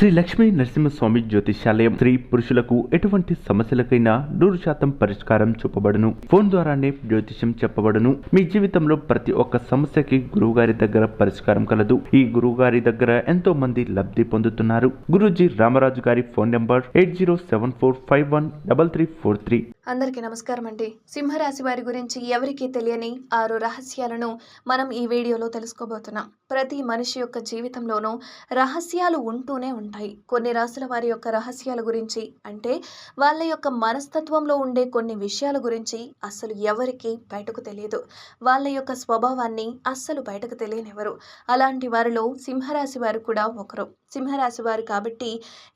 శ్రీ లక్ష్మీ నరసింహస్వామి జ్యోతిషాలయం స్త్రీ పురుషులకు ఎటువంటి సమస్యలకైనా నూరు శాతం పరిష్కారం చూపబడును. ఫోన్ ద్వారానే జ్యోతిష్యం చెప్పబడును. మీ జీవితంలో ప్రతి ఒక్క సమస్యకి గురువుగారి దగ్గర పరిష్కారం కలదు. ఈ గురువుగారి దగ్గర ఎంతో మంది లబ్ధి పొందుతున్నారు. గురుజీ రామరాజు గారి phone number eight zero seven four five one double three four three. అందరికీ నమస్కారం అండి. సింహరాశి వారి గురించి ఎవరికీ తెలియని ఆరు రహస్యాలను మనం ఈ వీడియోలో తెలుసుకోబోతున్నాం. ప్రతి మనిషి యొక్క జీవితంలోనూ రహస్యాలు ఉంటూనే ఉంటాయి. కొన్ని రాశుల వారి యొక్క రహస్యాల గురించి అంటే వాళ్ళ యొక్క మనస్తత్వంలో ఉండే కొన్ని విషయాల గురించి అస్సలు ఎవరికీ బయటకు తెలియదు. వాళ్ళ యొక్క స్వభావాన్ని అస్సలు బయటకు తెలియనివ్వరు. అలాంటి వారిలో సింహరాశి వారు కూడా ఒకరు. సింహరాశి వారు కాబట్టి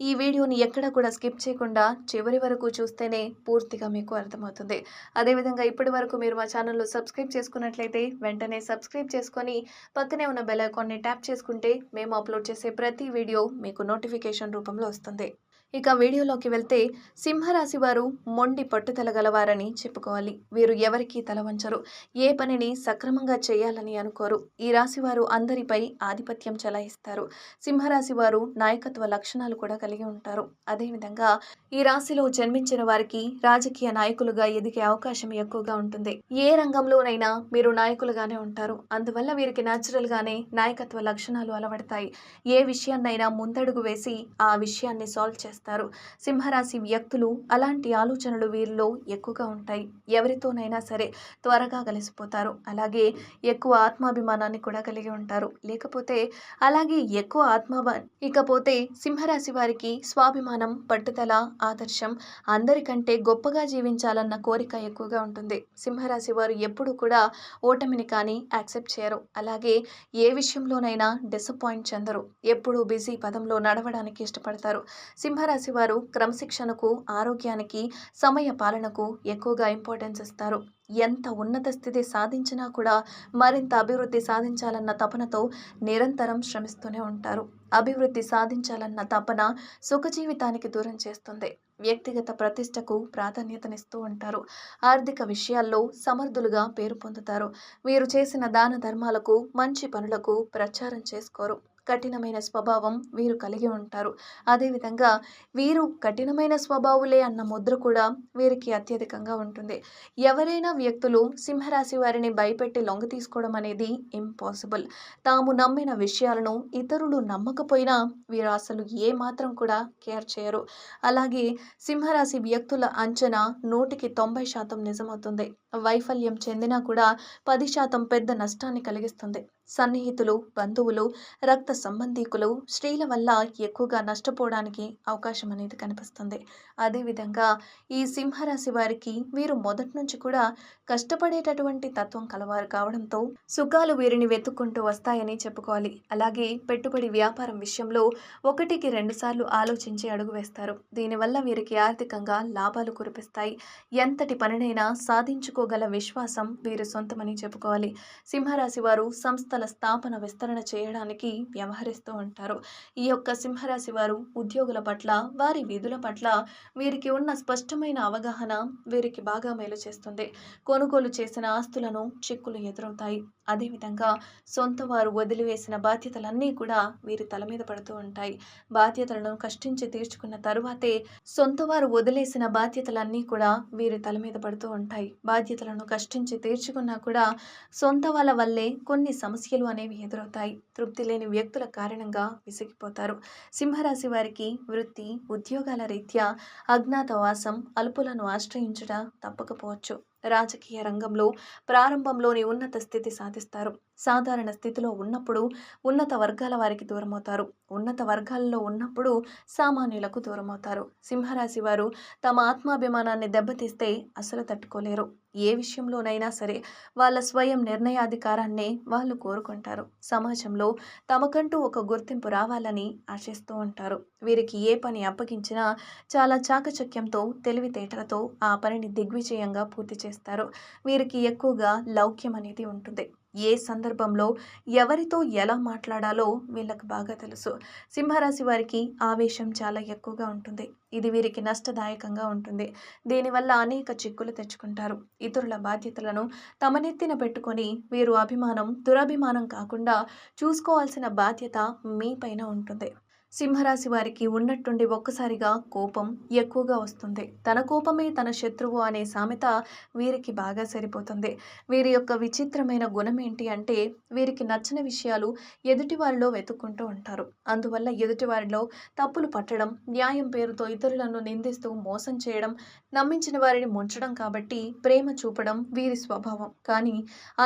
ఈ వీడియోని ఎక్కడ కూడా స్కిప్ చేయకుండా చివరి వరకు చూస్తేనే పూర్తిగా మీకు అర్థమవుతుంది. అదేవిధంగా ఇప్పటి వరకు మీరు మా ఛానల్లో సబ్స్క్రైబ్ చేసుకున్నట్లయితే వెంటనే సబ్స్క్రైబ్ చేసుకొని పక్కనే ఉన్న బెల్ ఐకాన్ని ట్యాప్ చేసుకుంటే మేము అప్లోడ్ చేసే ప్రతి వీడియో మీకు నోటిఫికేషన్ రూపంలో వస్తుంది. ఇక వీడియోలోకి వెళ్తే సింహరాశి వారు మొండి పట్టుదల గలవారని చెప్పుకోవాలి. వీరు ఎవరికీ తల వంచరు. ఏ పనిని సక్రమంగా చేయాలని అనుకోరు. ఈ రాశి వారు అందరిపై ఆధిపత్యం చెలాయిస్తారు. సింహరాశి వారు నాయకత్వ లక్షణాలు కూడా కలిగి ఉంటారు. అదేవిధంగా ఈ రాశిలో జన్మించిన వారికి రాజకీయ నాయకులుగా ఎదిగే అవకాశం ఎక్కువగా ఉంటుంది. ఏ రంగంలోనైనా మీరు నాయకులుగానే ఉంటారు. అందువల్ల వీరికి న్యాచురల్ గానే నాయకత్వ లక్షణాలు అలవడతాయి. ఏ విషయాన్నైనా ముందడుగు వేసి ఆ విషయాన్ని సాల్వ్ చేస్తారు. సింహరాశి వ్యక్తులు అలాంటి ఆలోచనలు వీరిలో ఎక్కువగా ఉంటాయి. ఎవరితోనైనా సరే త్వరగా కలిసిపోతారు. అలాగే ఎక్కువ ఆత్మాభిమానాన్ని కూడా కలిగి ఉంటారు. లేకపోతే అలాగే ఎక్కువ ఆత్మాభా ఇకపోతే సింహరాశి వారికి స్వాభిమానం పట్టుదల ఆదర్శం అందరికంటే గొప్పగా జీవించాలన్న కోరిక ఎక్కువగా ఉంటుంది. సింహరాశి వారు ఎప్పుడు కూడా ఓటమిని కానీ యాక్సెప్ట్ చేయరు. అలాగే ఏ విషయంలోనైనా డిసప్పాయింట్ చెందరు. ఎప్పుడూ బిజీ పదంలో నడవడానికి ఇష్టపడతారు. కుంభరాశి వారు క్రమశిక్షణకు ఆరోగ్యానికి సమయ పాలనకు ఎక్కువగా ఇంపార్టెన్స్ ఇస్తారు. ఎంత ఉన్నత స్థితి సాధించినా కూడా మరింత అభివృద్ధి సాధించాలన్న తపనతో నిరంతరం శ్రమిస్తూనే ఉంటారు. అభివృద్ధి సాధించాలన్న తపన సుఖ జీవితానికి దూరం చేస్తుంది. వ్యక్తిగత ప్రతిష్టకు ప్రాధాన్యతనిస్తూ ఉంటారు. ఆర్థిక విషయాల్లో సమర్థులుగా పేరు పొందుతారు. వీరు చేసిన దాన ధర్మాలకు మంచి పనులకు ప్రచారం చేసుకోరు. కఠినమైన స్వభావం వీరు కలిగి ఉంటారు. అదేవిధంగా వీరు కఠినమైన స్వభావులే అన్న ముద్ర కూడా వీరికి అత్యధికంగా ఉంటుంది. ఎవరైనా వ్యక్తులు సింహరాశి వారిని భయపెట్టి లొంగ తీసుకోవడం అనేది ఇంపాసిబుల్. తాము నమ్మిన విషయాలను ఇతరులు నమ్మకపోయినా వీరు అసలు ఏ మాత్రం కూడా కేర్ చేయరు. అలాగే సింహరాశి వ్యక్తుల అంచనా నూటికి తొంభై శాతం నిజమవుతుంది. వైఫల్యం చెందినా కూడా పది శాతం పెద్ద నష్టాన్ని కలిగిస్తుంది. సన్నిహితులు బంధువులు రక్త సంబంధీకులు స్త్రీల వల్ల ఎక్కువగా నష్టపోవడానికి అవకాశం అనేది కనిపిస్తుంది. అదేవిధంగా ఈ సింహరాశి వారికి వీరు మొదటి నుంచి కూడా కష్టపడేటటువంటి తత్వం కలవారు కావడంతో సుఖాలు వీరిని వెతుక్కుంటూ వస్తాయని చెప్పుకోవాలి. అలాగే పెట్టుబడి వ్యాపారం విషయంలో ఒకటికి రెండుసార్లు ఆలోచించి అడుగు వేస్తారు. దీనివల్ల వీరికి ఆర్థికంగా లాభాలు కురిపిస్తాయి. ఎంతటి పనినైనా సాధించుకోగల విశ్వాసం వీరి సొంతమని చెప్పుకోవాలి. సింహరాశి వారు సంస్థ సంస్థల స్థాపన విస్తరణ చేయడానికి వ్యవహరిస్తూ ఉంటారు. ఈ యొక్క సింహరాశి వారు ఉద్యోగుల పట్ల వారి విధుల పట్ల వీరికి ఉన్న స్పష్టమైన అవగాహన వీరికి బాగా మేలు చేస్తుంది. కొనుగోలు చేసిన ఆస్తులను చిక్కులు ఎదురవుతాయి. అదేవిధంగా సొంత వారు వదిలివేసిన బాధ్యతలన్నీ కూడా వీరి తల మీద పడుతూ ఉంటాయి. బాధ్యతలను కష్టించి తీర్చుకున్న తరువాతే సొంత వారు వదిలేసిన బాధ్యతలన్నీ కూడా వీరి తల మీద పడుతూ ఉంటాయి. బాధ్యతలను కష్టించి తీర్చుకున్నా కూడా సొంత వాళ్ళ వల్లే కొన్ని సమస్యలు అనేవి ఎదురవుతాయి. తృప్తి లేని వ్యక్తుల కారణంగా విసిగిపోతారు. సింహరాశి వారికి వృత్తి ఉద్యోగాల రీత్యా అజ్ఞాతవాసం అల్పులను ఆశ్రయించడం తప్పకపోవచ్చు. రాజకీయ రంగంలో ప్రారంభంలోని ఉన్నత స్థితి సాధిస్తారు. సాధారణ స్థితిలో ఉన్నప్పుడు ఉన్నత వర్గాల వారికి దూరమవుతారు. ఉన్నత వర్గాల్లో ఉన్నప్పుడు సామాన్యులకు దూరమవుతారు. సింహరాశి వారు తమ ఆత్మాభిమానాన్ని దెబ్బతీస్తే అసలు తట్టుకోలేరు. ఏ విషయంలోనైనా సరే వాళ్ళ స్వయం నిర్ణయాధికారాన్నే వాళ్ళు కోరుకుంటారు. సమాజంలో తమకంటూ ఒక గుర్తింపు రావాలని ఆశిస్తూ ఉంటారు. వీరికి ఏ పని అప్పగించినా చాలా చాకచక్యంతో తెలివితేటలతో ఆ పనిని దిగ్విజయంగా పూర్తి చేస్తారు. వీరికి ఎక్కువగా లౌక్యం అనేది ఉంటుంది. ఏ సందర్భంలో ఎవరితో ఎలా మాట్లాడాలో వీళ్ళకి బాగా తెలుసు. సింహరాశి వారికి ఆవేశం చాలా ఎక్కువగా ఉంటుంది. ఇది వీరికి నష్టదాయకంగా ఉంటుంది. దీనివల్ల అనేక చిక్కులు తెచ్చుకుంటారు. ఇతరుల బాధ్యతలను తమనెత్తిన పెట్టుకొని వీరు అభిమానం దురభిమానం కాకుండా చూసుకోవాల్సిన బాధ్యత మీ పైన ఉంటుంది. సింహరాశి వారికి ఉన్నట్టుండి ఒక్కసారిగా కోపం ఎక్కువగా వస్తుంది. తన కోపమే తన శత్రువు అనే సామెత వీరికి బాగా సరిపోతుంది. వీరి యొక్క విచిత్రమైన గుణం ఏంటి అంటే వీరికి నచ్చిన విషయాలు ఎదుటివారిలో వెతుక్కుంటూ ఉంటారు. అందువల్ల ఎదుటివారిలో తప్పులు పట్టడం న్యాయం పేరుతో ఇతరులను నిందిస్తూ మోసం చేయడం నమ్మించిన వారిని ముంచడం కాబట్టి ప్రేమ చూపడం వీరి స్వభావం. కానీ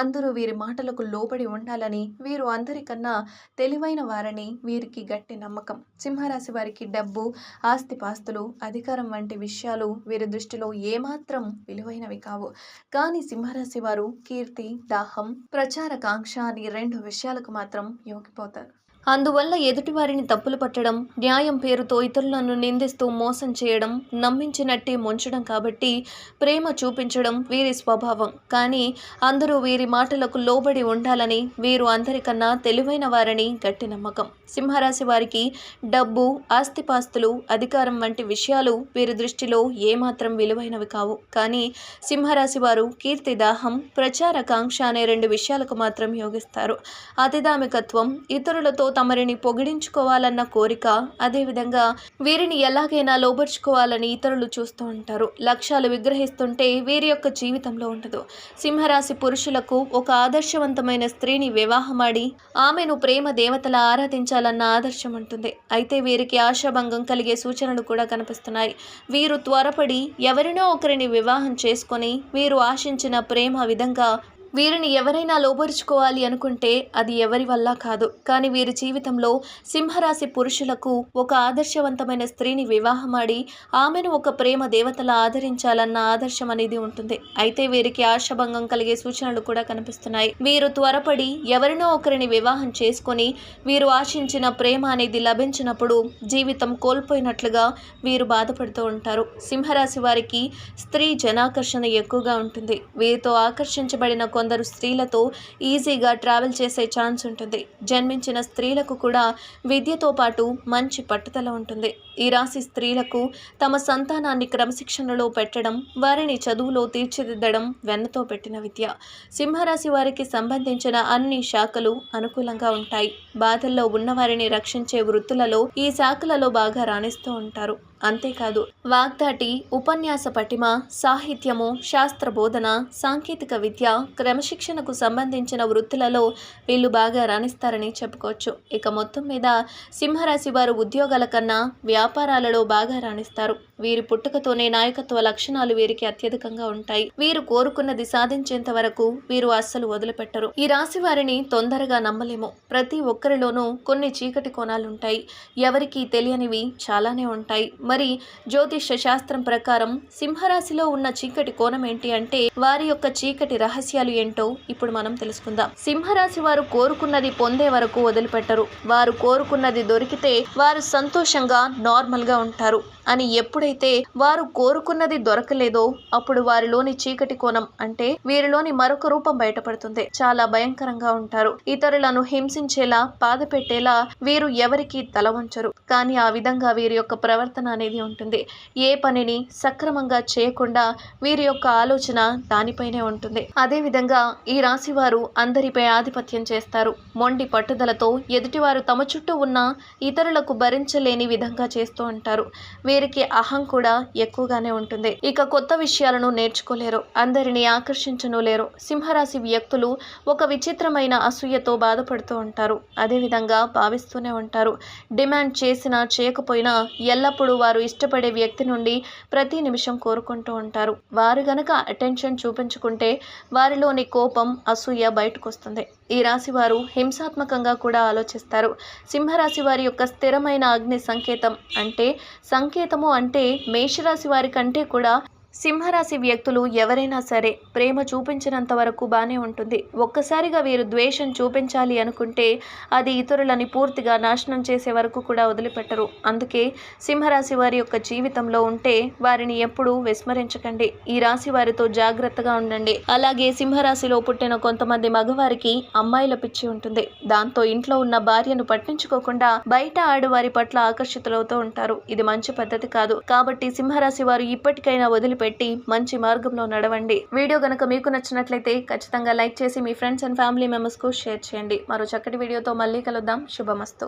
అందరూ వీరి మాటలకు లోబడి ఉండాలని వీరు అందరికన్నా తెలివైన వారని వీరికి గట్టి నమ్మకం. సింహరాశి వారికి డబ్బు ఆస్తిపాస్తులు అధికారం వంటి విషయాలు వీరి దృష్టిలో ఏమాత్రం విలువైనవి కావు. కానీ సింహరాశి వారు కీర్తి దాహం ప్రచారకాంక్ష అని రెండు విషయాలకు మాత్రం యోగిపోతారు. అందువల్ల ఎదుటివారిని తప్పులు పట్టడం న్యాయం పేరుతో ఇతరులను నిందిస్తూ మోసం చేయడం నమ్మించినట్టే ముంచడం కాబట్టి ప్రేమ చూపించడం వీరి స్వభావం. కానీ అందరూ వీరి మాటలకు లోబడి ఉండాలని వీరు అందరికన్నా తెలివైన వారని గట్టి నమ్మకం. సింహరాశి వారికి డబ్బు ఆస్తిపాస్తులు అధికారం వంటి విషయాలు వీరి దృష్టిలో ఏమాత్రం విలువైనవి కావు. కానీ సింహరాశి వారు కీర్తి దాహం ప్రచారకాంక్ష అనే రెండు విషయాలకు మాత్రం యోగిస్తారు. అతిదామికత్వం ఇతరులతో తమరిని పొగిడించుకోవాలన్న కోరిక అదేవిధంగా వీరిని ఎలాగైనా లోబర్చుకోవాలని ఇతరులు చూస్తూ ఉంటారు. లక్ష్యాలు విగ్రహిస్తుంటే వీరి యొక్క జీవితంలో ఉండదు. సింహరాశి పురుషులకు ఒక ఆదర్శవంతమైన స్త్రీని వివాహమాడి ఆమెను ప్రేమ దేవతల ఆరాధించాలన్న ఆదర్శం ఉంటుంది. అయితే వీరికి ఆశాభంగం కలిగే సూచనలు కూడా కనిపిస్తున్నాయి. వీరు త్వరపడి ఎవరినో ఒకరిని వివాహం చేసుకొని వీరు ఆశించిన ప్రేమ విధంగా వీరిని ఎవరైనా లోబరుచుకోవాలి అనుకుంటే అది ఎవరి వల్ల కాదు. కానీ వీరి జీవితంలో సింహరాశి పురుషులకు ఒక ఆదర్శవంతమైన స్త్రీని వివాహమాడి ఆమెను ఒక ప్రేమ దేవతలా ఆదరించాలన్న ఆదర్శం అనేది ఉంటుంది. అయితే వీరికి ఆశభంగం కలిగే సూచనలు కూడా కనిపిస్తున్నాయి. వీరు త్వరపడి ఎవరినో ఒకరిని వివాహం చేసుకొని వీరు ఆశించిన ప్రేమ అనేది లభించినప్పుడు జీవితం కోల్పోయినట్లుగా వీరు బాధపడుతూ ఉంటారు. సింహరాశి వారికి స్త్రీ జనాకర్షణ ఎక్కువగా ఉంటుంది. వీరితో ఆకర్షించబడిన కొందరు స్త్రీలతో ఈజీగా ట్రావెల్ చేసే ఛాన్స్ ఉంటుంది. జన్మించిన స్త్రీలకు కూడా విద్యతో పాటు మంచి పట్టుదల ఉంటుంది. ఈ రాశి స్త్రీలకు తమ సంతానాన్ని క్రమశిక్షణలో పెట్టడం వారిని చదువులో తీర్చిదిద్దడం వెన్నతో పెట్టిన విద్య. సింహరాశి వారికి సంబంధించిన అన్ని శాఖలు అనుకూలంగా ఉంటాయి. బాధల్లో ఉన్నవారిని రక్షించే వృత్తులలో ఈ శాఖలలో బాగా రాణిస్తూ ఉంటారు. అంతేకాదు వాగ్దాటి ఉపన్యాస పటిమ సాహిత్యము శాస్త్ర బోధన సాంకేతిక విద్య క్రమశిక్షణకు సంబంధించిన వృత్తులలో వీళ్ళు బాగా రాణిస్తారని చెప్పుకోవచ్చు. ఇక మొత్తం మీద సింహరాశి వారు ఉద్యోగాల కన్నా వ్యాపారాలలో బాగా రాణిస్తారు. వీరి పుట్టుకతోనే నాయకత్వ లక్షణాలు వీరికి అత్యధికంగా ఉంటాయి. వీరు కోరుకున్నది సాధించేంత వరకు వీరు అస్సలు వదిలిపెట్టరు. ఈ రాశి వారిని తొందరగా నమ్మలేము. ప్రతి ఒక్కరిలోనూ కొన్ని చీకటి కోణాలుంటాయి. ఎవరికీ తెలియనివి చాలానే ఉంటాయి. మరి జ్యోతిష శాస్త్రం ప్రకారం సింహరాశిలో ఉన్న చీకటి కోణం ఏంటి అంటే వారి యొక్క చీకటి రహస్యాలు ఏంటో ఇప్పుడు మనం తెలుసుకుందాం. సింహరాశి వారు కోరుకున్నది పొందే వరకు వదిలిపెట్టరు. వారు కోరుకున్నది దొరికితే వారు సంతోషంగా నార్మల్గా ఉంటారు. అని ఎప్పుడైతే వారు కోరుకున్నది దొరకలేదో అప్పుడు వారిలోని చీకటి కోణం అంటే వీరిలోని మరొక రూపం బయటపడుతుంది. చాలా భయంకరంగా ఉంటారు. ఇతరులను హింసించేలా బాధ పెట్టేలా వీరు ఎవరికి తల వంచరు. కానీ ఆ విధంగా వీరి యొక్క ప్రవర్తన అనేది ఉంటుంది. ఏ పనిని సక్రమంగా చేయకుండా వీరి యొక్క ఆలోచన దానిపైనే ఉంటుంది. అదేవిధంగా ఈ రాశి వారు అందరిపై ఆధిపత్యం చేస్తారు. మొండి పట్టుదలతో ఎదుటివారు తమ చుట్టూ ఉన్న ఇతరులకు భరించలేని విధంగా చేస్తూ ఉంటారు. వీరికి అహం కూడా ఎక్కువగానే ఉంటుంది. ఇక కొత్త విషయాలను నేర్చుకోలేరు. అందరినీ ఆకర్షించను లేరు. సింహరాశి వ్యక్తులు ఒక విచిత్రమైన అసూయతో బాధపడుతూ ఉంటారు. అదేవిధంగా భావిస్తూనే ఉంటారు. డిమాండ్ చేసినా చేయకపోయినా ఎల్లప్పుడూ వారు ఇష్టపడే వ్యక్తి నుండి ప్రతి నిమిషం కోరుకుంటూ ఉంటారు. వారు గనక అటెన్షన్ చూపించుకుంటే వారిలోని కోపం అసూయ బయటకు వస్తుంది ఈ రాశి వారు హింసాత్మకంగా కూడా ఆలోచిస్తారు. సింహరాశి వారి యొక్క స్థిరమైన అగ్ని సంకేతం అంటే సంకేతము అంటే మేషరాశి వారి కంటే కూడా సింహరాశి వ్యక్తులు ఎవరైనా సరే ప్రేమ చూపించినంత వరకు బాగానే ఉంటుంది. ఒక్కసారిగా వీరు ద్వేషం చూపించాలి అనుకుంటే అది ఇతరులని పూర్తిగా నాశనం చేసే వరకు కూడా వదిలిపెట్టరు. అందుకే సింహరాశి వారి యొక్క జీవితంలో ఉంటే వారిని ఎప్పుడూ విస్మరించకండి. ఈ రాశి వారితో జాగ్రత్తగా ఉండండి. అలాగే సింహరాశిలో పుట్టిన కొంతమంది మగవారికి అమ్మాయిల పిచ్చి ఉంటుంది. దాంతో ఇంట్లో ఉన్న భార్యను పట్టించుకోకుండా బయట ఆడవారి పట్ల ఆకర్షితులవుతూ ఉంటారు. ఇది మంచి పద్ధతి కాదు. కాబట్టి సింహరాశి వారు ఇప్పటికైనా పెట్టి మంచి మార్గంలో నడవండి. వీడియో గనక మీకు నచ్చినట్లయితే ఖచ్చితంగా లైక్ చేసి మీ ఫ్రెండ్స్ అండ్ ఫ్యామిలీ మెంబర్స్కు షేర్ చేయండి. మరో చక్కటి వీడియోతో మళ్ళీ కలుద్దాం. శుభమస్తు.